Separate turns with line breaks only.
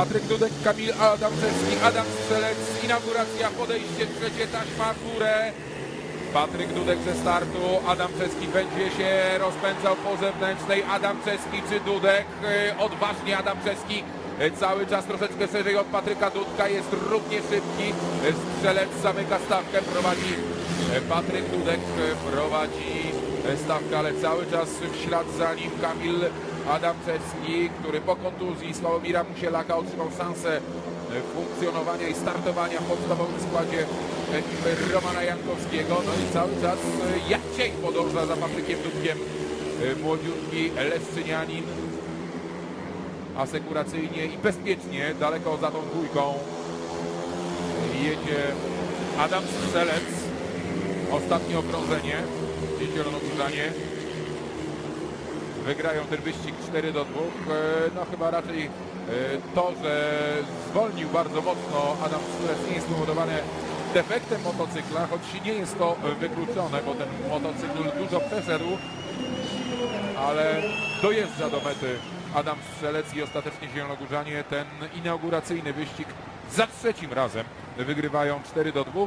Patryk Dudek, Kamil Adamczewski, Adam Strzelec, inauguracja, podejście trzecie, taśma górę. Patryk Dudek ze startu, Adamczewski będzie się rozpędzał po zewnętrznej, Adamczewski czy Dudek, E, odważnie Adamczewski, e, cały czas troszeczkę szerzej od Patryka Dudka, jest równie szybki, E, Strzelec zamyka stawkę, prowadzi Patryk Dudek, prowadzi stawkę, ale cały czas w ślad za nim Kamil Adamczewski, który po kontuzji Sławomira Musielaka otrzymał szansę e, funkcjonowania i startowania w podstawowym składzie e, Romana Jankowskiego. No i cały czas e, jak cień podąża za Patrykiem Dudkiem e, młodziutki Leszczynianin. Asekuracyjnie i bezpiecznie, daleko za tą dwójką jedzie Adam Strzelec. Ostatnie okrążenie, Zielonogórzanie. Wygrają ten wyścig 4 do 2. E, No chyba raczej e, to, że zwolnił bardzo mocno Adam Strzelec nie jest spowodowane defektem motocykla, choć nie jest to wykluczone, bo ten motocykl dużo przeszedł, ale dojeżdża do mety Adam Strzelec i ostatecznie Zielonogórzanie ten inauguracyjny wyścig za trzecim razem wygrywają 4 do 2.